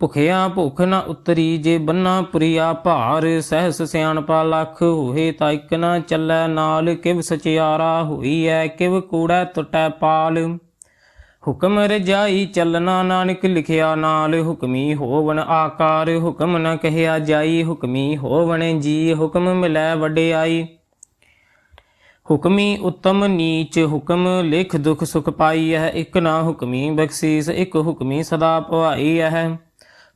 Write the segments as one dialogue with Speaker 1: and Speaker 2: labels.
Speaker 1: ਭੁਖਿਆ ਭੁਖ ਨਾ ਉਤਰੀ ਜੇ ਬੰਨਾ ਪੁਰੀਆ ਭਾਰ, ਸਹਿਸ ਸਿਆਣਪਾ ਲੱਖ ਹੋਏ ਤਾਂ ਇਕ ਨਾ ਚੱਲੈ ਨਾਲ, ਕਿਵ ਸਚਿਆਰਾ ਹੋਈ ਐ ਕਿਵ ਕੂੜੈ ਟੁੱਟੈ ਪਾਲ। ਹੁਕਮ ਰਜਾਈ ਚੱਲਣਾ ਨਾਨਕ ਲਿਖਿਆ ਨਾਲ, ਹੁਕਮੀ ਹੋਵਣ ਆਕਾਰ, ਹੁਕਮ ਨ ਕਹਿਆ ਜਾਈ, ਹੁਕਮੀ ਹੋਵਣ ਜੀ, ਹੁਕਮ ਮਿਲੈ ਵਡਿਆਈ। ਹੁਕਮੀ ਉਤਮ ਨੀਚ, ਹੁਕਮ ਲਿਖ ਦੁਖ ਸੁਖ ਪਾਈ ਹੈ ਇਕ ਨਾ ਹੁਕਮੀ ਬਖਸ਼ੀਸ, ਇਕ ਹੁਕਮੀ ਸਦਾ ਭਵਾਈ ਹੈ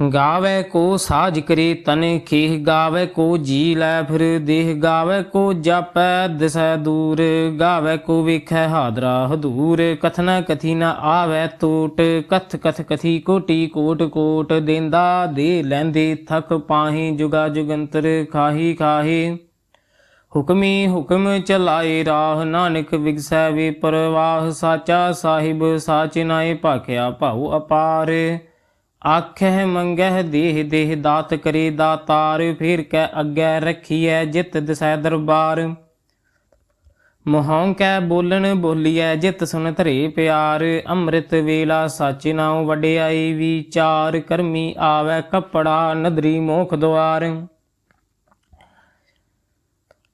Speaker 1: ਗਾਵੇ ਕੋ ਸਾਜ ਕਰੇ ਤਨ ਖੇਹ, ਗਾਵੇ ਕੋ ਜੀ ਲੈ ਫਿਰ ਦੇਹ, ਗਾਵੇ ਕੋ ਜਾਪੈ ਦਿਸੈ ਦੂਰ, ਗਾਵੇ ਕੋ ਵੇਖੈ ਹਾਦਰਾ ਹਦੂਰ। ਕਥਨਾ ਕਥੀ ਨ ਆਵੈ ਟੋਟ ਕਥ ਕਥ ਕਥੀ ਕੋਟੀ ਕੋਟ ਕੋਟ। ਦੇਂਦਾ ਦੇ ਲੈਂਦੇ ਥਕ ਪਾਹੀ, ਜੁਗਾ ਜੁਗੰਤਰ ਖਾਹੀ ਖਾਹੀ। ਹੁਕਮੀ ਹੁਕਮ ਚਲਾਏ ਰਾਹ, ਨਾਨਕ ਵਿਗਸੈ ਵੇ ਪਰਵਾਹ। ਸਾਚਾ ਸਾਹਿਬ, ਸਾਚ ਨਾਏ ਭਾਖਿਆ ਭਾਉ ਅਪਾਰ। ਆਖਹਿ ਮੰਗਹਿ ਦੇਹ ਦੇਹ ਦਾਤ ਕਰੇ ਦਾਤਾਰ, ਫਿਰ ਕੈ ਅੱਗੇ ਰੱਖੀਐ ਜਿਤ ਦਿਸੈ ਦਰਬਾਰ। ਮੋਹੋਂ ਕੈ ਬੋਲਣ ਬੋਲੀਐ ਜਿਤ ਸੁਨ ਧਰੇ ਪਿਆਰ, ਅੰਮ੍ਰਿਤ ਵੇਲਾ ਸੱਚ ਨਾਉ ਵਡਿਆਈ ਵਿਚਾਰ, ਕਰਮੀ ਆਵੈ ਕਪੜਾ ਨਦਰੀ ਮੋਖ ਦੁਆਰ।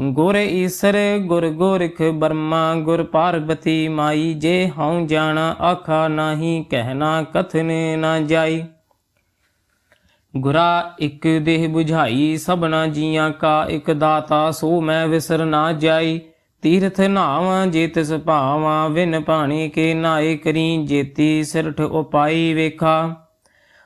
Speaker 1: ਗੁਰ ਈਸਰ, ਗੁਰ ਗੋਰਖ ਬਰਮਾ, ਗੁਰ ਪਾਰਬਤੀ ਮਾਈ, ਜੇ ਹਉ ਜਾਣਾ ਆਖਾ ਨਾਹੀ ਕਹਿਣਾ ਕਥਨ ਨਾ ਜਾਈ। ਗੁਰਾ ਇੱਕ ਦੇਹ 부ਝਾਈ ਸਭਨਾ ਜੀਆਂ ਕਾ ਇਕ ਦਾਤਾ, ਸੋ ਮੈਂ ਵਿਸਰ ਨਾ ਜਾਈ। ਤੀਰਥ ਨਾਵਾਂ ਜੇ ਤਿਸ ਭਾਵਾਂ ਵਿਨ ਪਾਣੀ ਕੇ ਨਾਏ ਕਰੀ, ਜੇਤੀ ਸਿਰਠ ਉਪਾਈ ਵੇਖਾ।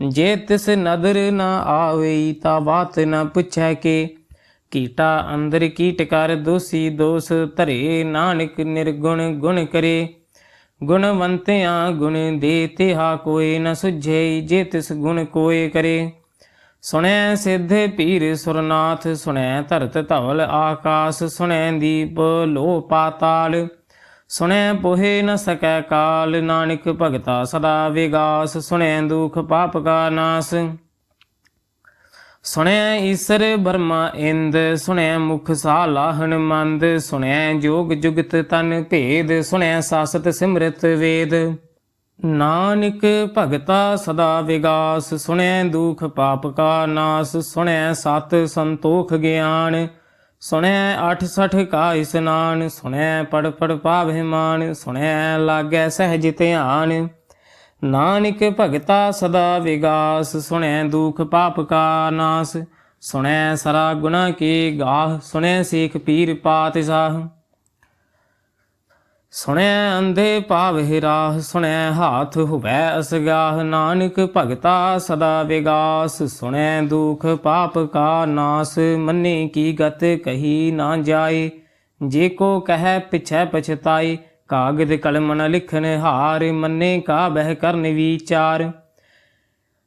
Speaker 1: ਜੇ ਤਿਸ ਨਦਰ ਨਾ ਆਵੇ ਤਾ ਬਾਤ ਨ ਪੁੱਛੈ ਕੇ। ਕੀਟਾ ਅੰਦਰ ਕੀਟ ਕਰ, ਦੋਸੀ ਦੋਸ ਧਰੇ। ਨਾਨਕ ਨਿਰਗੁਣ ਗੁਣ ਕਰੇ। ਗੁਣਵੰਤਿਆਂ ਗੁਣ ਦੇ ਤਿਹਾ ਕੋਏ ਨ ਸੁਝੇ। ਜੇ ਤਿਸ ਗੁਣ ਕੋਏ ਕਰੇ। ਸੁਣੈ ਸਿੱਧ ਪੀਰ ਸੁਰਨਾਥ, ਸੁਣੈ ਧਰਤ ਧਵਲ ਆਕਾਸ। ਸੁਣੈ ਦੀਪ ਲੋ ਪਾਤਾਲ ਸੁਣੈ ਪੋਹੇ ਨ ਸਕੈ ਕਾਲ, ਨਾਨਕ ਭਗਤਾ ਸਦਾ ਵਿਗਾਸ, ਸੁਣੈ ਦੁਖ ਪਾਪ ਕਾ ਨਾਸ। ਸੁਣੈ ਈਸਰ ਬਰਮਾ ਇੰਦ, ਸੁਣੈ ਮੁਖ ਸਾਲਾਹਣ ਮੰਦ ਸੁਣੈ ਜੋਗ ਜੁਗਤ ਤਨ ਭੇਦ, ਸੁਣੈ ਸਾਸਤ ਸਿਮਰਤ ਵੇਦ। ਨਾਨਕ ਭਗਤਾ ਸਦਾ ਵਿਗਾਸ, ਸੁਣੈ ਦੁਖ ਪਾਪ ਕਾ ਨਾਸ, ਸੁਣੈ ਸਤ ਸੰਤੋਖ ਗਿਆਨ। ਸੁਣੈ 68 ਕਾ ਇਸਨਾਨ ਸੁਣੈ ਪੜ ਪੜ ਪਾਵਹਿ ਮਾਨ, ਸੁਣੈ ਲਾਗੈ ਸਹਿਜ ਧਿਆਨ। ਨਾਨਕ ਭਗਤਾ ਸਦਾ ਵਿਗਾਸ, ਸੁਣੈ ਦੁਖ ਪਾਪ ਕਾ ਨਾਸ। ਸੁਣੈ ਸਰਾ ਗੁਨਾ ਕੀ ਗਾਹ, ਸੁਣੈ ਸੇਖ ਪੀਰ ਪਾਤਿ ਸਾਹ ਸੁਣੈ ਅੰਧੇ ਪਾਵਹਿ ਰਾਹ, ਸੁਣੈ ਹਾਥ ਹੁਵੈ ਅਸਗਾਹ, ਨਾਨਕ ਭਗਤਾ ਸਦਾ ਵਿਗਾਸ, ਸੁਣੈ ਦੁਖ ਪਾਪ ਕਾ ਨਾਸ, ਮੰਨੇ ਕੀ ਗਤ ਕਹੀ ਨਾ ਜਾਏ, ਜੇ ਕੋ ਕਹੈ ਪਿਛੈ ਪਛਤਾਈ ਕਾਗਦ ਕਲਮ ਨ ਲਿਖਨ ਹਾਰ, ਮੰਨੇ ਕਾ ਬਹਿ ਕਰਨ ਵਿਚਾਰ।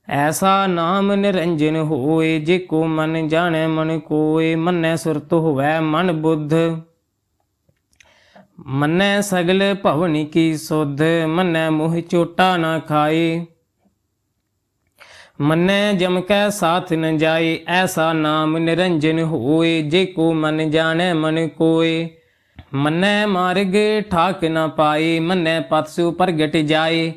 Speaker 1: ਐਸਾ ਨਾਮ ਨਿਰੰਜਨ ਹੋਏ, ਜੇ ਕੋ ਮਨ ਜਾਣੈ ਮਨ ਕੋਏ, ਮੰਨੈ ਸੁਰਤ ਹੋਵੈ ਮਨ ਬੁੱਧ। ਮੰਨੈ ਸਗਲ ਭਵਨੀ ਕੀ ਸੁਧ, ਮੰਨੈ ਮੋਹ ਚੋਟਾ ਨਾ ਖਾਏ। ਮੰਨੈ ਜਮ ਕੈ ਸਾਥ ਨ ਜਾਏ, ਐਸਾ ਨਾਮ ਨਿਰੰਜਨ ਹੋਏ, ਜੇ ਕੋ ਮਨ ਜਾਣੈ ਮਨ ਕੋਏ। ਮੰਨੈ ਮਾਰਗ ਠਾਕ ਨ ਪਾਏ, ਮੰਨੈ ਪਤ ਪ੍ਰਗਟ ਜਾਏ।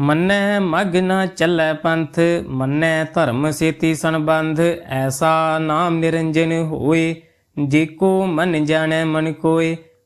Speaker 1: ਮੰਨੈ ਮਗ ਨ ਚੱਲੈ ਪੰਥ, ਮੰਨੈ ਧਰਮ ਸੇਤੀ ਸੰਬੰਧ, ਐਸਾ ਨਾਮ ਨਿਰੰਜਨ ਹੋਏ। ਜੇ ਕੋ ਮਨ ਜਾਣੈ ਮਨ ਕੋਏ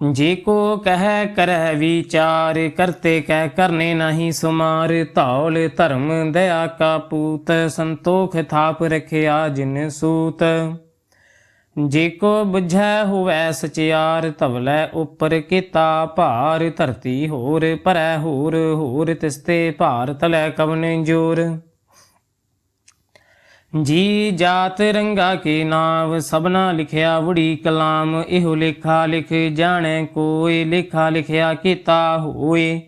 Speaker 1: ਜੇ ਕੋ ਕਹਿ ਕਰੈ ਵਿਚਾਰ, ਕਰਤੇ ਕਹਿ ਕਰਨੇ ਨਹੀਂ ਸੁਮਾਰ। ਧੌਲ ਧਰਮ ਦਇਆ ਕਾ ਪੂਤ, ਸੰਤੋਖ ਥਾਪ ਰਖਿਆ ਜਿਨ ਸੂਤ। ਜੇ ਕੋ ਬੁਝੈ ਹੋਵੈ ਸਚਿਆਰ, ਧਵਲੇ ਉਪਰ ਕੀਤਾ ਭਾਰ। ਧਰਤੀ ਹੋਰ ਭਰੈ ਹੋਰ ਹੋਰ ਤਿਸਤੇ ਭਾਰ, ਤਲੈ ਕਵਨ ਜੋਰ। ਜੀ ਜਾਤ ਰੰਗਾ ਕੇ ਨਾਮ ਸਭਨਾ ਲਿਖਿਆ ਵੜੀ ਕਲਾਮ, ਇਹੋ ਲੇਖਾ ਲਿਖ, ਜਾਣੈ ਕੋਈ ਲੇਖਾ ਲਿਖਿਆ ਕੀਤਾ ਹੋਏ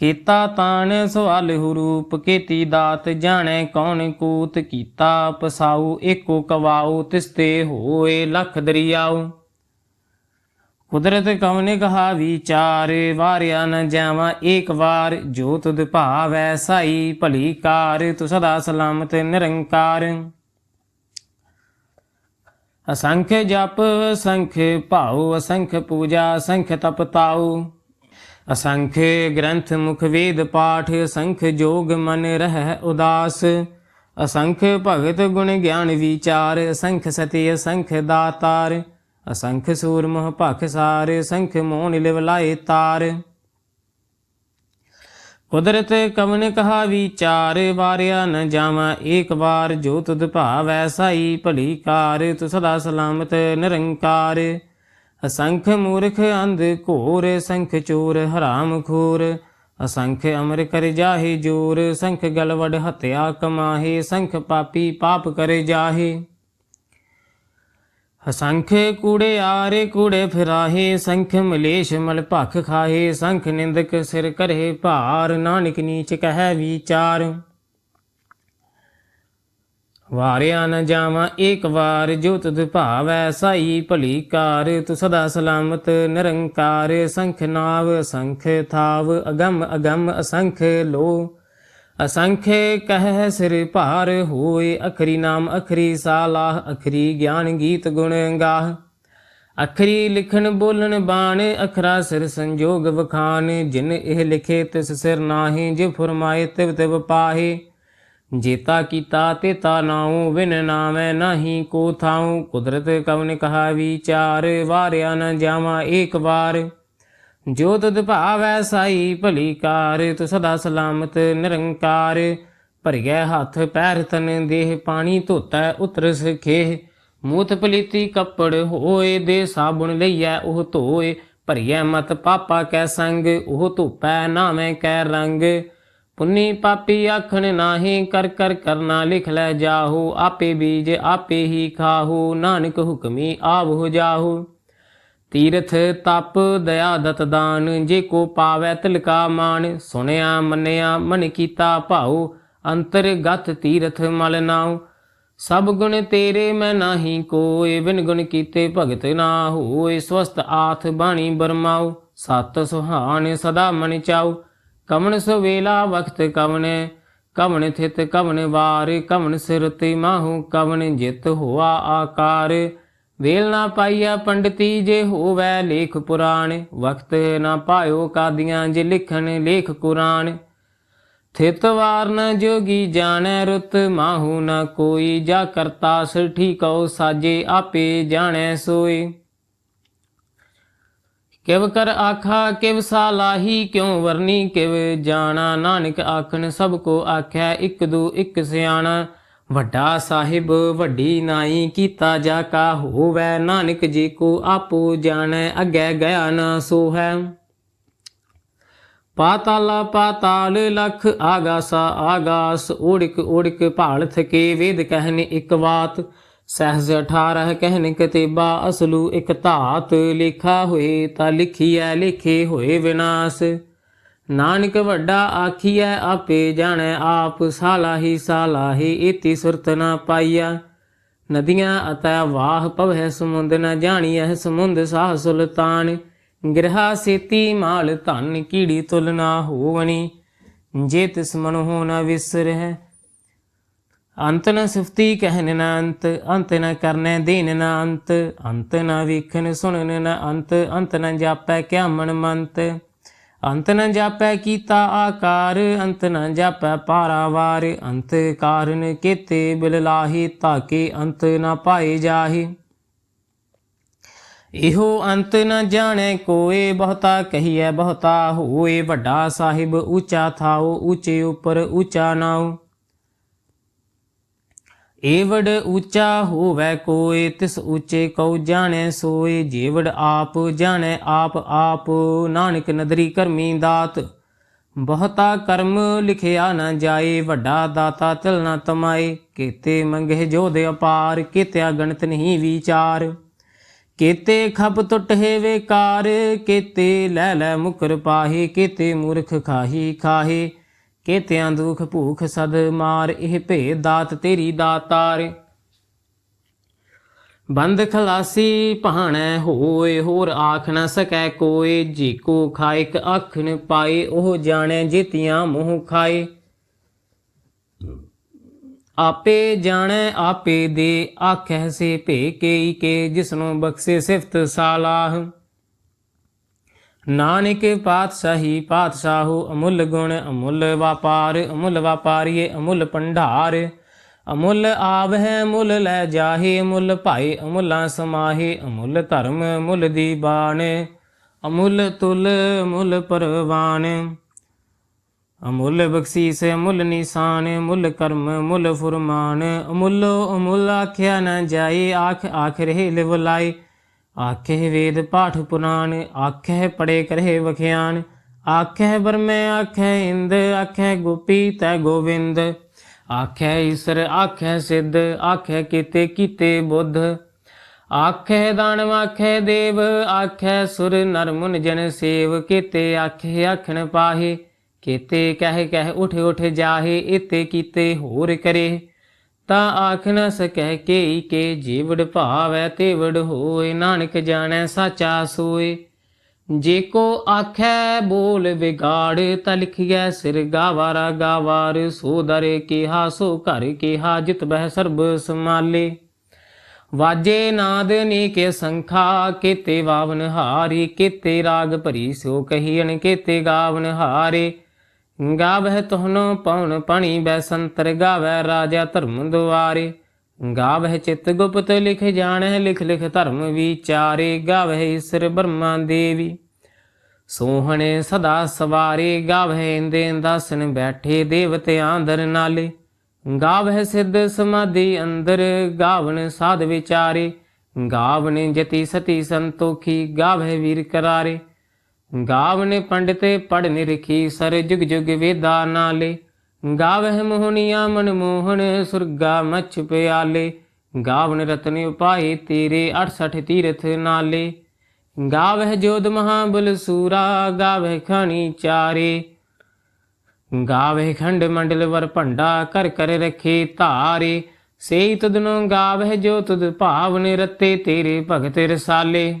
Speaker 1: ਕੀਤਾ ਤਾਣ ਸਵਾਲ ਰੂਪ ਕੀਤੀ ਦਾਤ, ਜਾਣੈ ਕੌਣ ਕੂਤ, ਕੀਤਾ ਪਸਾਉ, ਏਕੋ ਕਵਾਉ, ਤਿਸਤੇ ਹੋਏ ਲਖ ਦਰਿਆਉ। ਕੁਦਰਤ ਕਵਨੇ ਕਹਾ ਵਿਚਾਰ ਵਾਰਿਆ ਨ ਜਾਵਾਂ, ਏਕ ਵਾਰ ਜੋ ਤੁਧ ਭਾਵੈ ਸਾਈ, ਭਲੀ ਕਾਰ ਤੂੰ ਸਦਾ ਸਲਾਮਤ ਨਿਰੰਕਾਰ। ਅਸੰਖ ਜਪ ਸੰਖ ਭਾਉ, ਅਸੰਖ ਪੂਜਾ ਸੰਖ ਤਪ ਤਾਉ। ਅਸੰਖ ਗ੍ਰੰਥ ਮੁਖ ਵੇਦ ਪਾਠ, ਅਸੰਖ ਜੋਗ ਮਨ ਰਹਿ ਉਦਾਸ। ਅਸੰਖ ਭਗਤ ਗੁਣ ਗਿਆਨ ਵਿਚਾਰ, ਅਸੰਖ ਸਤੀ, ਅਸੰਖ ਦਾਤਾਰ। ਅਸੰਖ ਸੂਰ ਮੋਹ ਭਖ ਸਾਰ ਸੰਖ ਮੋਨ ਲਿਵ ਲਾਏ ਤਾਰ। ਕੁਦਰਤ ਕਵਨ ਕਹਾ ਵਿਚਾਰ ਵਾਰਿਆ ਨ ਜਾਵਾਂ, ਏਕ ਵਾਰ ਜੋ ਤੁਧ ਭਾਵੈ ਸਾਈ, ਭਲੀ ਕਾਰ ਤੂੰ ਸਦਾ ਸਲਾਮਤ ਨਿਰੰਕਾਰ। ਅਸੰਖ ਮੂਰਖ ਅੰਧ ਘੋਰ, ਸੰਖ ਚੋਰ ਹਰਾਮ ਖੋਰ। ਅਸੰਖ ਅਮਰ ਕਰ ਜਾਹੇ ਜੋਰ, ਸੰਖ ਗਲਵੜ ਹਤਿਆ ਕਮਾਹੇ, ਸੰਖ ਪਾਪੀ ਪਾਪ ਕਰ ਜਾਹੇ। ਅਸੰਖ ਕੂੜੇ ਆਰੇ ਕੂੜੇ ਫਿਰਾਹੇ, ਸੰਖ ਮਲੇਸ਼ ਮਲ ਭਖ ਖਾਹੇ, ਸੰਖ ਨਿੰਦਕ ਸਿਰ ਕਰੇ ਭਾਰ, ਨਾਨਕ ਨੀਚ ਕਹੈ ਵਿਚਾਰ। ਵਾਰਿਆ ਨ ਜਾਵਾਂ ਏਕ ਵਾਰ, ਜੋ ਤੁਧ ਭਾਵੈ ਸਾਈ ਭਲੀ ਕਾਰ। ਤੂੰ ਸਦਾ ਸਲਾਮਤ ਨਿਰੰਕਾਰ, ਸੰਖ ਨਾਵ, ਸੰਖ ਥਾਵ, ਅਗੰਮ ਅਗੰਮ ਅਸੰਖ ਲੋ ਅਸੰਖ ਕਹਿ ਸਿਰ ਭਾਰ ਹੋਏ, ਅਖਰੀ ਨਾਮ ਅਖਰੀ ਸਾਲਾਹ, ਅਖਰੀ ਗਿਆਨ ਗੀਤ ਗੁਣ ਗਾਹ। ਅਖਰੀ ਲਿਖਣ ਬੋਲਣ ਬਾਣ, ਅਖਰਾ ਸਿਰ ਸੰਜੋਗ ਵਖਾਨ ਜਿਨ ਇਹ ਲਿਖੇ ਤਿਸ ਸਿਰ ਨਾਹੀ, ਜੇ ਫਰਮਾਏ ਤਿਵ ਤਿਵ ਪਾਹੇ। ਜੇਤਾ ਕੀਤਾ ਤੇਤਾ ਨਾਉ ਵਿਨ ਨਾਮੈ ਨਾਹੀ ਕੋ ਥਾਉ। ਕੁਦਰਤ ਕਵਨ ਕਹਾ ਵਿਚਾਰ ਵਾਰਿਆ ਨ ਜਾਵਾਂ ਏਕ ਵਾਰ। ਜੋ ਤੁਧ ਭਾਵੈ ਸਾਈ, ਭਲੀ ਕਾਰ, ਤੂੰ ਸਦਾ ਸਲਾਮਤ, ਨਿਰੰਕਾਰ। ਭਰਿਆ ਹੱਥ ਪੈਰ ਤਨ ਦੇਹ, ਪਾਣੀ ਧੋਤਾ ਉਤਰ ਸਖੇ। ਮੂਤ ਪਲੀਤੀ ਕੱਪੜ ਹੋਏ, ਦੇ ਸਾਬੁਣ ਲਈਐ ਉਹ ਧੋਏ। ਭਰਿਆ ਮਤ ਪਾਪਾ ਕੈ ਸੰਗ, ਉਹ ਧੋਪੈ ਨਾਵੇਂ ਕੈ ਰੰਗ। ਪੁੰਨੀ ਪਾਪੀ ਆਖਣ ਨਾਹੀ, ਕਰ ਕਰ ਕਰਨਾ ਲਿਖ ਲੈ ਜਾਹੂ। ਆਪੇ ਬੀਜ ਆਪੇ ਹੀ ਖਾਹੂ, ਨਾਨਕ ਹੁਕਮੀ ਆਵ ਹੋ ਜਾਹੂ। ਤੀਰਥ ਤਪ ਦਇਆ ਦਤ ਦਾਨ, ਜੇ ਕੋ ਪਾਵੈ ਤਿਲਕਾ ਮਾਨ ਸੁਣਿਆ, ਮੰਨਿਆ, ਮਨ ਕੀਤਾ ਭਾਉ, ਅੰਤਰ ਗਤ ਤੀਰਥ ਮਲ ਨਾਉ। ਸਭ ਗੁਣ ਤੇਰੇ ਮੈਂ ਨਾਹੀ ਕੋਏ ਬਿਨ ਗੁਣ ਕੀਤੇ ਭਗਤ ਨਾ ਹੋਏ ਸਵਸਤ ਆਥ ਬਾਣੀ ਬਰਮਾਉ, ਸਤ ਸੁਹਾਣ ਸਦਾ ਮਨ ਚਾਉ। ਕਵਣ ਸਵੇਲਾ ਵਖਤ ਕਵਣ ਕਵਣ ਥਿਤ ਕਵਣ ਵਾਰ। ਕਵਣ ਸਿਰ ਤੇ ਮਾਹੂ ਕਵਣ ਜਿਤ ਹੋਆ ਆਕਾਰ। ਵੇਲ ਨਾ ਪਾਈਆ ਪੰਡਤੀ ਜੇ ਹੋਵੈ ਲੇਖ ਪੁਰਾਣ ਵਕਤ ਨਾ ਪਾਇਓ ਕਾਦੀਆਂ ਜੇ ਲਿਖਣ ਲੇਖ ਕੁਰਾਨ ਥਿਤ ਵਾਰ ਜੋਗੀ ਜਾਣੈ ਰੁਤ, ਮਾਹੂ ਨ ਕੋਈ, ਜਾ ਕਰਤਾ ਸਿਰ ਠੀਕਉ ਸਾਜੇ ਆਪੇ ਜਾਣੈ ਸੋਏ। ਕਿਵ ਕਰ ਆਖਾ, ਕਿਵ ਸਾਲਾਹੀ ਕਿਉ ਵਰਨੀ, ਕਿਵ ਜਾਣਾ ਨਾਨਕ ਆਖਣ, ਸਭ ਕੋ ਆਖਿਆ ਇਕ ਦੂ ਇਕ ਸਿਆਣਾ। ਵੱਡਾ ਸਾਹਿਬ, ਵੱਡੀ ਨਾਈ ਕੀਤਾ ਜਾ ਕਾ ਹੋਵੈ ਨਾਨਕ ਜੀ ਕੋ ਆਪੋ ਜਾਣੈ, ਅੱਗੇ ਗਿਆ ਨਾ ਸੋ ਹੈ ਪਾਤਾਲ ਲਖ ਆਗਾਸਾ ਆਗਾਸ, ਓੜਿਕ ਓੜਿਕ ਭਾਲ ਥਕੇ ਵੇਦ ਕਹਿਨ ਇਕ ਬਾਤ ਸਹਜ 18 ਕਹਿਨ ਕਤੇਬਾ, ਅਸਲੂ ਇਕ ਧਾਤ, ਲਿਖਾ ਹੋਏ ਤਾਂ ਲਿਖੀਐ, ਲਿਖੇ ਹੋਏ ਵਿਨਾਸ਼। ਨਾਨਕ ਵੱਡਾ ਆਖੀਐ, ਆਪੇ ਜਾਣੈ ਆਪ, ਸਾਲਾਹੀ ਸਾਲਾਹੀ ਇਤੀ ਸੁਰਤ ਨਾ ਪਾਈਆ ਨਦੀਆਂ ਅਤੈ ਵਾਹ ਪਵਹਿ ਸਮੁੰਦ, ਨ ਜਾਣੀਐ ਸਮੁੰਦ ਸਾਹ ਸੁਲਤਾਨ। ਗ੍ਰਹਾ ਸੇਤੀ ਮਾਲ ਧਨ, ਕੀੜੀ ਤੁਲ ਨਾ ਹੋਵਣੀ। ਜੇ ਤਿਸ ਮਨ ਹੋ ਨ ਵਿਸਰਹਿ। ਅੰਤ ਨ ਸਿਫਤੀ ਕਹਿਨ ਨ ਅੰਤ ਅੰਤ ਨ ਕਰਨੈ ਦੇਨ ਨ ਅੰਤ। ਅੰਤ ਨ ਵੇਖਨ ਸੁਣਨ ਨ ਅੰਤ ਅੰਤ ਨ ਜਾਪੈ ਕਿਆ ਮਨ ਮੰਤ। ਅੰਤ ਨ ਜਾਪੈ ਕੀਤਾ ਆਕਾਰ, ਅੰਤ ਨ ਜਾਪੈ ਪਾਰਾਵਾਰ, ਅੰਤ ਕਾਰਨ ਕੇਤੇ ਬਿਲ ਲਾਹੀ ਤਾਕੇ ਅੰਤ ਨ ਪਾਏ ਜਾਹੀ। ਇਹੋ ਅੰਤ ਨ ਜਾਣੈ ਕੋਏ, ਬਹੁਤਾ ਕਹੀਐ ਬਹੁਤਾ ਹੋਏ, ਵੱਡਾ ਸਾਹਿਬ ਉੱਚਾ ਥਾਓ ਉੱਚੇ ਉੱਪਰ ਉੱਚਾ ਨਾਉ। ਏਵੜ ਉੱਚਾ ਹੋਵੈ ਕੋਏ ਤਿਸ ਉੱਚੇ ਕਉ ਜਾਣੈ ਸੋਏ ਜੇਵੜ ਆਪ ਜਾਣੈ ਆਪ ਆਪ, ਨਾਨਕ ਨਦਰੀ ਕਰਮੀ ਦਾਤ। ਬਹੁਤਾ ਕਰਮ ਲਿਖਿਆ ਨਾ ਜਾਏ, ਵੱਡਾ ਦਾਤਾ ਚਲਣਾ ਨਾ ਤਮਾਏ। ਕੀਤੇ ਮੰਗੇ ਜੋਧ ਅਪਾਰ, ਕੀਤਿਆ ਗਣਤ ਨਹੀਂ ਵਿਚਾਰ। ਕੀਤੇ ਖਬ ਟੁੱਟ ਹੈ ਵੇਕਾਰ, ਕੀਤੇ ਲੈ ਲੈ ਮੁਕਰ ਪਾਹੇ, ਕੀਤੇ ਮੂਰਖ ਖਾਹੀ ਖਾਹੇ। ਕੀਤਿਆਂ ਦੁਖ ਭੂਖ ਸਦ ਮਾਰ, ਇਹ ਭੇ ਦਾਤ ਤੇਰੀ ਦਾਤਾਰ। ਬੰਦ ਖਲਾਸੀ ਭਾਣੈ ਹੋਏ, ਹੋਰ ਆਖ ਨ ਸਕੈ ਕੋਏ। ਜੀ ਕੋ ਖਾਇਕ ਅੱਖ ਪਾਏ, ਉਹ ਜਾਣੈ ਜਿਤਿਆਂ ਮੋਹ ਖਾਏ। ਆਪੇ ਜਾਣੈ, ਆਪੇ ਦੇ ਆਖੈ ਸੇ ਭੇ ਕੇਈ ਕੇ, ਜਿਸਨੂੰ ਬਖਸ਼ੇ ਸਿਫਤ ਸਾਲਾਹ। ਨਾਨਕ ਪਾਤਸ਼ਾਹੀ ਪਾਤਸ਼ਾਹੋ ਅਮੁੱਲ ਗੁਣ ਅਮੁੱਲ ਵਪਾਰ, ਅਮੁੱਲ ਵਪਾਰੀਏ ਅਮੁੱਲ ਭੰਡਾਰ। ਅਮੁੱਲ ਆਵ ਹੈ ਮੁੱਲ ਲੈ ਜਾਹੇ ਅਮੁੱਲ ਭਾਏ ਅਮੁੱਲਾ ਸਮਾਹੇ, ਅਮੁੱਲ ਧਰਮ ਮੁੱਲ ਦੀਬਾਨ ਅਮੁੱਲ ਤੁਲ ਮੁੱਲ ਪਰਵਾਨ ਅਮੁੱਲ ਬਖਸ਼ੀਸ ਮੁੱਲ ਨਿਸ਼ਾਨ, ਮੁੱਲ ਕਰਮ ਮੁੱਲ ਫੁਰਮਾਨ। ਅਮੁੱਲੋ ਅਮੁੱਲ ਆਖਿਆ ਨਾ ਜਾਏ, ਆਖ ਆਖ ਰਹੇ ਲਿਵ ਆਖੇ ਵੇਦ ਪਾਠ ਪੁਰਾਣ, ਆਖੇ ਪੜੇ ਕਰਹਿ ਵਖਿਆਨ ਆਖੇ ਬਰਮੇ ਆਖੇ ਇੰਦ, ਆਖੇ ਗੋਪੀ ਤੈ ਗੋਵਿੰਦ, ਆਖੇ ਈਸ਼ਰ, ਆਖੇ ਸਿੱਧ, ਆਖੇ ਕੀਤੇ ਕੀਤੇ ਬੁੱਧ, ਆਖੇ ਦਾਨਵ, ਆਖੇ ਦੇਵ, ਆਖੇ ਸੁਰ ਨਰ ਮੁਨ ਜਨ ਸੇਵ, ਕੀਤੇ ਆਖੇ ਆਖਣ ਪਾਹੇ, ਕੀਤੇ ਕਹਿ ਕਹਿ ਉਠ ਉਠ ਜਾਹੇ, ਇਤੇ ਕੀਤੇ ਹੋਰ ਕਰੇ। ਤਾਂ ਆਖ ਨ ਸਕੈ ਕੇ ਕੇ ਜੀਵੜ ਭਾਵੈ ਤੇ ਹੋਏ, ਨਾਨਕ ਜਾਣੈ ਸਾਚਾ ਸੋਏ। ਜੇ ਕੋ ਆਖੈ ਬੋਲ ਵਿਗਾੜ, ਤਾ ਲਿਖਿਐ ਸਿਰ ਗਾਵਾਰਾ, ਗਾਵਾਰ ਸੋ ਦਰੇ ਕਿਹਾ, ਸੋ ਘਰ ਕਿਹਾ, ਜਿਤ ਬਹਿ ਸਰਬ ਸਮਾਲੇ ਵਾਜੇ ਨਾਦ ਨੀ ਕੇ ਸੰਖਾ, ਕੀਤੇ ਵਾਵਨ ਹਾਰੀ, ਕੀਤੇ ਰਾਗ ਭਰੀ ਸੋ ਕਹੀਣ ਕੀਤੇ ਗਾਵਨ ਹਾਰੇ। ਗਾਵਹਿ ਤੋਹਨੋ ਪਉਣ ਪਣੀ ਬੈਸੰਤਰ ਗਾਵੈ ਰਾਜਾ ਧਰਮ ਦੁਆਰੇ। ਗਾਵਹਿ ਚਿਤ ਗੁਪਤ ਲਿਖ ਜਾਣਹਿ, ਲਿਖ ਲਿਖ ਧਰਮ ਵਿਚਾਰੇ। ਗਾਵਹਿ ਈਸ਼ਰ ਬ੍ਰਹਮਾ ਦੇਵੀ। ਸੋਹਣੇ ਸਦਾ ਸਵਾਰੇ। ਗਾਵਹਿ ਇੰਦੇ ਦਾਸਨ ਬੈਠੇ ਦੇਵਤਿਆਂ ਦਰ ਨਾਲੇ। ਗਾਵਹਿ ਸਿੱਧ ਸਮਾਧੀ ਅੰਦਰ ਗਾਵਨ ਸਾਧ ਵਿਚਾਰੇ। ਗਾਵਨ ਜਤੀ ਸਤੀ ਸੰਤੋਖੀ, ਗਾਵਹਿ ਵੀਰ ਕਰਾਰੇ। ਗਾਵਨ ਪੰਡਤੇ ਪੜ ਨਿਰਖੀ ਸਰ ਜੁਗ ਜੁਗ ਵੇਦਾ ਨਾਲੇ। ਗਾਵਹਿ ਮੋਹਨੀਆ ਮਨ ਮੋਹਨ, ਸੁਰਗਾ ਮਛ ਪਿਆਲੇ। ਗਾਵਨ ਰਤਨ ਉਪਾਏ ਤੇਰੇ 68 ਤੀਰਥ ਨਾਲੇ। ਗਾਵਹਿ ਜੋਧ ਮਹਾਬਲ ਸੂਰਾ, ਗਾਵਹਿ ਖਾਣੀ ਚਾਰੇ। ਗਾਵਹਿ ਖੰਡ ਮੰਡਲ ਵਰ ਭੰਡਾ ਕਰ ਕਰ ਰਖੇ ਧਾਰੇ। ਸੇਈ ਤੁਧਨੋ ਗਾਵਹਿ ਜੋ ਤੁਧ ਭਾਵਨ ਰਤੇ, ਤੇਰੇ ਭਗਤ ਰਸਾਲੇ।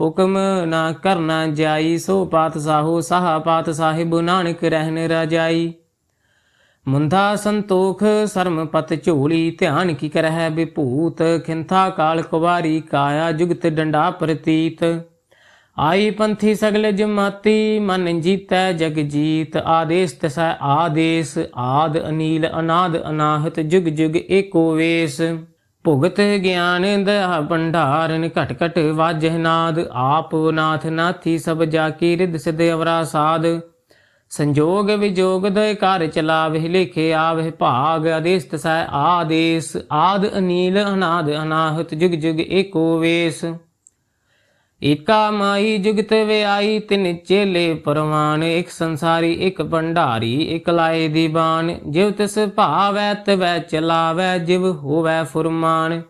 Speaker 1: ਹੁਕਮ ਨਾ ਕਰਨਾ ਜਾਈ, ਸੋ ਪਾਤ ਸਾਹੋ ਸਾਹਾ ਪਾਤ ਸਾਹਿਬ, ਨਾਨਕ ਰਹਿਣ ਰਜਾਈ ਮੁੰਦਾ ਸੰਤੋਖ, ਸਰਮ ਪਤ ਝੋਲੀ, ਧਿਆਨ ਕੀ ਕਰਹਿ ਵਿਭੂਤ, ਖਿੰਥਾ ਕਾਲ ਕੁਵਾਰੀ, ਕਾਇਆ ਜੁਗਤ ਡੰਡਾ ਪ੍ਰਤੀਤ। ਆਈ ਪੰਥੀ ਸਗਲ ਜਮਾਤੀ, ਮਨ ਜੀਤੈ ਜਗ ਜੀਤ, ਆਦੇਸ ਤਸੈ ਆਦੇਸ, ਆਦ ਅਨੀਲ, ਅਨਾਦ ਅਨਾਹਤ, ਜੁਗ ਜੁਗ ਏਕੋ ਵੇਸ। ਭੁਗਤ ਗਿਆਨ ਦਇਆ ਭੰਡਾਰਨ ਘਟ ਘਟ ਵਾਜਹਿ ਨਾਦ, ਆਪ ਨਾਥ ਨਾਥੀ ਸਭ ਜਾ ਕੀ ਰਿਦ ਸਿਧ ਅਵਰਾ ਸਾਧ ਸੰਜੋਗ ਵਿਜੋਗ ਦੇ ਘਰ ਚਲਾਵੇ ਲਿਖੇ ਆਵੇ ਭਾਗ ਆਦੇਸ ਤਸੈ ਆਦੇਸ, ਆਦ ਅਨੀਲ ਅਨਾਦ ਅਨਾਹਤ ਜੁਗ ਜੁਗ ਏਕੋ ਵੇਸ। ਏਕਾ ਮਾਈ ਜੁਗਤ ਵਿਆਈ ਤਿਨ ਚੇਲੇ ਪਰਵਾਨ, ਇੱਕ ਸੰਸਾਰੀ, ਇੱਕ ਭੰਡਾਰੀ, ਇੱਕ ਲਾਏ ਦੀਵਾਨ ਜਿਵ ਤਿਸ ਭਾਵੈ, ਤਵੈ ਚਲਾਵੈ, ਜਿਵ ਹੋਵੈ ਫੁਰਮਾਨ।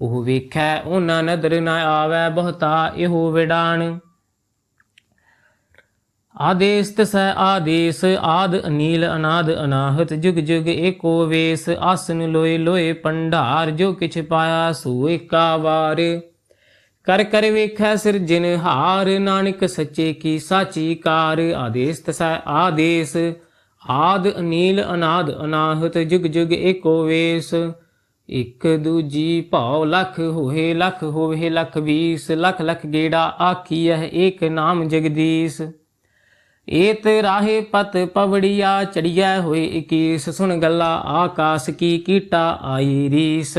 Speaker 1: ਉਹ ਵੇਖੈ, ਉਹਨਾਂ ਨਦਰ ਨਾ ਆਵੈ, ਬਹੁਤਾ ਇਹੋ ਵਿਡਾਨ ਆਦੇਸ ਤਸੈ ਆਦੇਸ, ਆਦ ਅਨੀਲ, ਅਨਾਦ ਅਨਾਹਤ, ਜੁਗ ਜੁਗ ਏਕੋ ਵੇਸ। ਆਸਨ ਲੋਏ ਲੋਏ ਪੰਡਾਰ ਜੋ ਕਿਛ ਪਾਇਆ ਸੋ ਏਕਾ ਵਾਰ। ਕਰ ਕਰ ਵੇਖੈ ਸਿਰਜਨ ਹਾਰ, ਨਾਨਕ ਸੱਚੇ ਕੀ ਸਾਚੀ ਕਾਰ। ਆਦੇਸ ਤਸੈ ਆਦੇਸ, ਆਦ ਅਨੀਲ ਅਨਾਦ ਅਨਾਹਤ, ਜੁਗ ਜੁਗ ਏਕੋ ਵੇਸ। ਇਕ ਦੂਜੀ ਭਾਉ ਲਖ ਹੋਏ, ਲਖ ਹੋਵੇ, ਲਖ ਵੀਸ। ਲਖ ਲਖ ਗੇੜਾ ਆਖੀਐ, ਏਕ ਨਾਮ ਜਗਦੀਸ਼। ਏਤ ਰਾਹੇ ਪਤ ਪਵੜੀਆ, ਚੜੀਐ ਹੋਏ ਇਕੀਸ। ਸੁਣ ਗੱਲਾ ਆਕਾਸ ਕੀ, ਕੀਟਾ ਆਈ ਰੀਸ।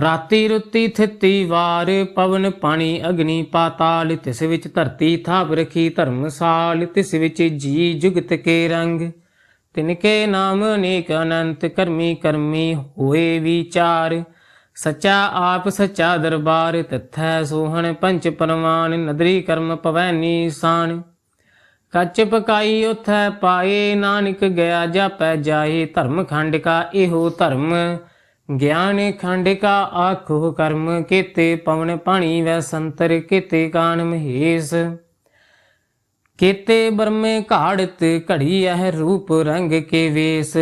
Speaker 1: ਰਾਤੀ ਰੁੱਤੀ ਥਿੱਤੀ ਵਾਰ, ਪਵਨ ਪਾਣੀ ਅਗਨੀ ਪਾਤਾਲ, ਤਿਸ ਵਿੱਚ ਧਰਤੀ ਥਾਪ ਰਖੀ ਧਰਮਸਾਲ ਤਿਸ ਵਿੱਚ ਜੀ ਜੁਗਤ ਕੇ ਰੰਗ। ਤਿਨਕੇ ਨਾਮ ਅਨੇਕ ਅਨੰਤ, ਕਰਮੀ ਕਰਮੀ ਹੋਏ ਵਿਚਾਰ। ਸਚਾ ਆਪ ਸਚਾ ਦਰਬਾਰ, ਤਥੈ ਸੋਹਣ ਪੰਚ ਪਰਮਾਨ ਨਦਰੀ ਕਰਮ ਪਵੈ ਨੀਸਾਨ। ਕੱਚ ਪਕਾਈ ਉਥੈ ਪਾਏ, ਨਾਨਕ ਗਿਆ ਜਾਪੈ ਜਾਏ, ਧਰਮ ਖੰਡ ਕਾ ਇਹੋ ਧਰਮ। ਗਿਆਨ ਖੰਡ ਕਾ ਆਖੋ ਕਰਮ ਕੀਤੇ, ਪਵਨ ਪਾਣੀ ਵੈ ਸੰਤਰ ਕੀਤੇ, ਕਾਨ ਮਹੇਸ਼ ਕੀਤੇ ਬਰਮੇ ਘਾੜਤ ਘੜੀ ਇਹ ਰੂਪ ਰੰਗ ਕੇ ਵੇਸ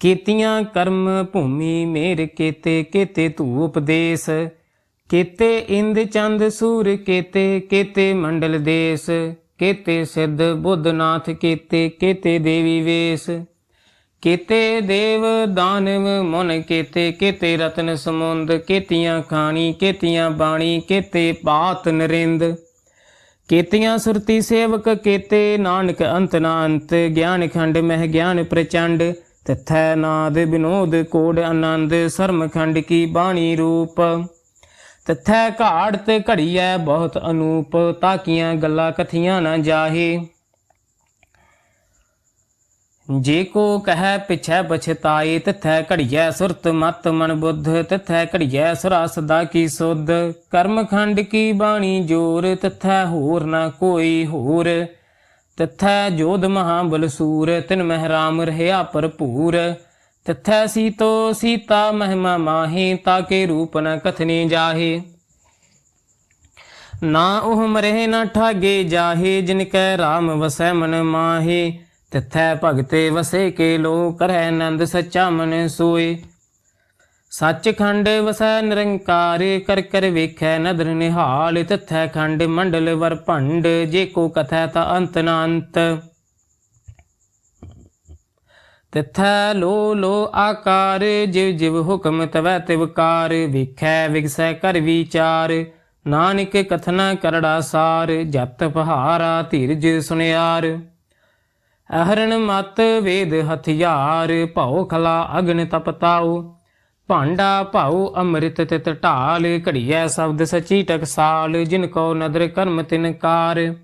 Speaker 1: ਕੀਤੀਆਂ ਕਰਮ ਭੂਮੀ ਮੇਰ ਕੀਤੇ ਕੀਤੇ ਧੂ ਉਪਦੇਸ਼ ਕੀਤੇ, ਇੰਦ ਚੰਦ ਸੂਰ ਕੀਤੇ ਕੀਤੇ ਮੰਡਲ ਦੇਸ ਕੀਤੇ, ਸਿੱਧ ਬੁੱਧਨਾਥ ਕੀਤੇ ਕੀਤੇ ਦੇਵੀ ਵੇਸ ਕੀਤੇ ਦੇਵ ਦਾਨਵ ਮਨ ਕੀਤੇ ਕੀਤੇ ਰਤਨ ਸਮੁੰਦ, ਕੀਤੀਆਂ ਖਾਣੀ, ਕੀਤੀਆਂ ਬਾਣੀ, ਕੀਤੇ ਬਾਤ ਨਰਿੰਦ। ਕੀਤੀਆਂ ਸੁਰਤੀ ਸੇਵਕ, ਕੀਤੇ ਨਾਨਕ ਅੰਤ ਨਾ ਅੰਤ। ਗਿਆਨ ਖੰਡ ਮਹਿ ਗਿਆਨ ਪ੍ਰਚੰਡ, ਤਥੈ ਨਾਦ ਬਿਨੋਦ ਕੋੜ ਆਨੰਦ। ਸਰਮ ਖੰਡ ਕੀ ਬਾਣੀ ਰੂਪ। ਤਥੈ ਘਾੜ ਤੇ ਘੜੀਐ ਬਹੁਤ ਅਨੂਪ, ਤਾਕੀਆਂ ਗੱਲਾਂ ਕਥੀਆਂ ਨਾ ਜਾਹੇ। ਜੇ ਕੋ ਕਹੈ ਪਿਛੈ ਪਛਤਾਏ ਤਿਥੈ ਘੜੀਐ ਸੁਰਤ ਮਤ ਮਨ ਬੁੱਧ, ਤਿਥੈ ਘੜੀਐ ਸੁਰਾ ਸਦਾ ਕੀ ਸੁਧ? ਕਰਮ ਖੰਡ ਕੀ ਬਾਣੀ ਜੋਰ, ਤਿਥੈ ਹੋਰ ਨਾ ਕੋਈ ਹੋਰ? ਤਿਥੈ ਜੋਧ ਮਹਾ ਬਲਸੂਰ, ਤਿਨ ਮਹਿ ਰਾਮ ਰਹਿਆ ਭਰਪੂਰ। ਤਿਥੈ ਸੀਤੋ ਸੀਤਾ ਮਹਿਮਾ ਮਾਹੀ, ਤਾਕੇ ਰੂਪ ਨ ਕਥਨੀ ਜਾਹੇ। ਨਾ ਉਹ ਮਰੇ ਨਾ ਠਾਗੇ ਜਾਹੇ, ਜਿਨ ਕੈ ਰਾਮ ਵਸੈ ਮਨ ਮਾਹੇ। ਤਿਥੈ ਭਗਤੇ ਵਸੇ ਕੇ ਲੋ ਕਰੈ ਆਨੰਦ ਸੱਚਾ ਮਨ ਸੋਏ। ਸੱਚਖੰਡ ਵਸੈ ਨਿਰੰਕਾਰ, ਕਰ ਕਰ ਵੇਖੈ ਨਦਰ ਨਿਹਾਲ, ਤਿਥੈ ਖੰਡ ਮੰਡਲ ਵਰ ਭੰਡ, ਜੇ ਕੋ ਕਥੈ ਤਾ ਅੰਤ ਨਾ ਅੰਤ। ਤਿਥੈ ਲੋ ਲੋ ਆਕਾਰ, ਜਿਵ ਜਿਵ ਹੁਕਮ ਤਵੈ ਤਿਵਕਾਰ ਵੇਖੈ ਵਿਗਸੈ ਕਰ ਵਿਚਾਰ, ਨਾਨਕ ਕਥਨਾ ਕਰੜਾ ਸਾਰ ਜਤ ਪਹਾਰਾ ਧੀਰਜ ਸੁਨਿਆਰ। ਅਹਰਣ ਮਤ ਵੇਦ ਹਥਿਆਰ, ਭਉ ਖਲਾ ਅਗਨ ਤਪਤਾਉ। ਭਾਂਡਾ ਭਾਉ ਅੰਮ੍ਰਿਤ ਤਿਤ ਢਾਲ, ਘੜੀਐ ਸ਼ਬਦ ਸਚੀ ਟਕਸਾਲ, ਜਿਨ ਕੋ ਨਦਰ ਕਰਮ ਤਿਨ ਕਾਰ।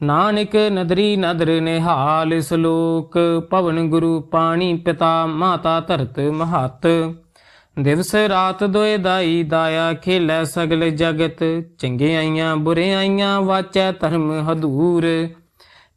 Speaker 1: ਨਾਨਕ ਨਦਰੀ ਨਦਰ ਨਿਹਾਲ ਸ਼ਲੋਕ ਪਵਨ ਗੁਰੂ ਪਾਣੀ ਪਿਤਾ ਮਾਤਾ ਧਰਤ ਮਹਤ। ਦਿਵਸ ਰਾਤ ਦੋਏ ਦਾਈ ਦਾਇਆ ਖੇਲੇ ਸਗਲ ਜਗਤ ਚੰਗੇ ਆਈਆਂ ਬੁਰੇ ਆਈਆਂ ਵਾਚੈ ਧਰਮ ਹਦੂਰ।